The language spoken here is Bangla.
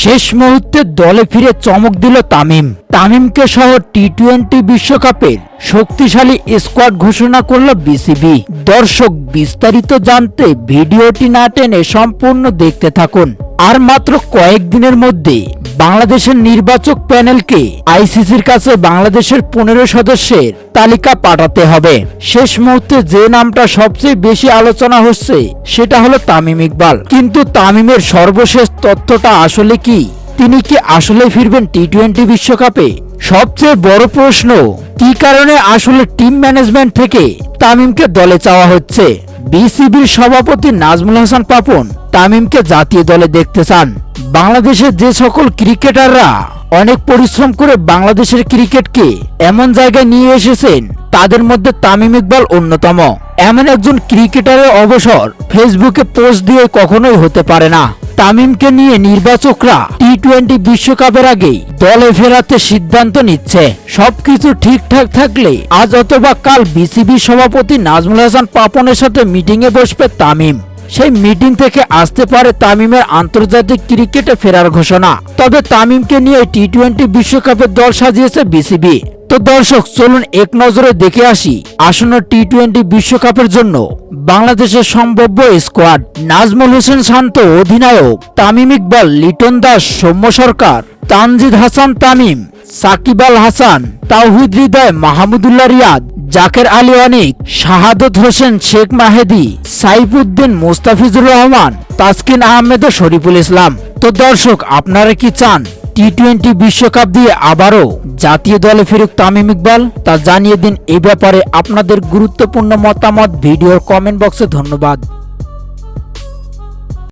শেষ মুহূর্তে দলে ফিরে চমক দিল তামিম। তামিমকে সহ টি টোয়েন্টি বিশ্বকাপের শক্তিশালী স্কোয়াড ঘোষণা করল বিসিবি। দর্শক, বিস্তারিত জানতে ভিডিওটি না টেনে সম্পূর্ণ দেখতে থাকুন। আর মাত্র কয়েকদিনের মধ্যে বাংলাদেশের নির্বাচক প্যানেলকে আইসিসির কাছে বাংলাদেশের পনেরো সদস্যের তালিকা পাঠাতে হবে। শেষ মুহূর্তে যে নামটা সবচেয়ে বেশি আলোচনা হচ্ছে, সেটা হলো তামিম ইকবাল। কিন্তু তামিমের সর্বশেষ তথ্যটা আসলে কি? তিনি কি আসলে ফিরবেন টি টোয়েন্টি বিশ্বকাপে? সবচেয়ে বড় প্রশ্ন, কি কারণে আসলে টিম ম্যানেজমেন্ট থেকে তামিমকে দলে চাওয়া হচ্ছে? বিসিবির সভাপতি নাজমুল হাসান পাপন তামিমকে জাতীয় দলে দেখতে চান। বাংলাদেশের যে সকল ক্রিকেটাররা অনেক পরিশ্রম করে বাংলাদেশের ক্রিকেটকে এমন জায়গায় নিয়ে এসেছেন, তাদের মধ্যে তামিম ইকবাল অন্যতম। এমন একজন ক্রিকেটারের অবসর ফেসবুকে পোস্ট দিয়ে কখনোই হতে পারে না। তামিমকে নিয়ে নির্বাচকরা টি টোয়েন্টি বিশ্বকাপের আগেই দলে ফেরাতে সিদ্ধান্ত নিচ্ছে। সবকিছু ঠিকঠাক থাকলে আজ অথবা কাল বিসিবি সভাপতি নাজমুল হাসান পাপনের সাথে মিটিংয়ে বসবে তামিম। সেই মিটিং থেকে আসতে পারে তামিমের আন্তর্জাতিক ক্রিকেটে ফেরার ঘোষণা। তবে তামিমকে নিয়ে টি টোয়েন্টি বিশ্বকাপের দল সাজিয়েছে বিসিবি তো দর্শক, চলুন এক নজরে দেখে আসি আসন্ন টি টোয়েন্টি বিশ্বকাপের জন্য। বাংলাদেশের সম্ভাব্য স্কোয়াড নাজমুল হোসেন শান্ত অধিনায়ক, তামিম ইকবাল, লিটন দাস, সৌম্য সরকার, তানজিদ হাসান, তামিম, সাকিব আল হাসান, তাওহিদ হৃদয়, মাহমুদুল্লাহ রিয়াদ জাকের আলী অনিক শাহাদত হোসেন শেখ মাহেদি, সাইফুদ্দিন মোস্তাফিজুর রহমান, তাসকিন আহমেদ ও শরীফুল ইসলাম। তো দর্শক, আপনারা কি চান টি টোয়েন্টি বিশ্বকাপ দিয়ে আবারও জাতীয় দলে ফিরুক তামিম ইকবাল? তা জানিয়ে দিন এ ব্যাপারে আপনাদের গুরুত্বপূর্ণ মতামত। ভিডিওর কমেন্ট বক্সে ধন্যবাদ।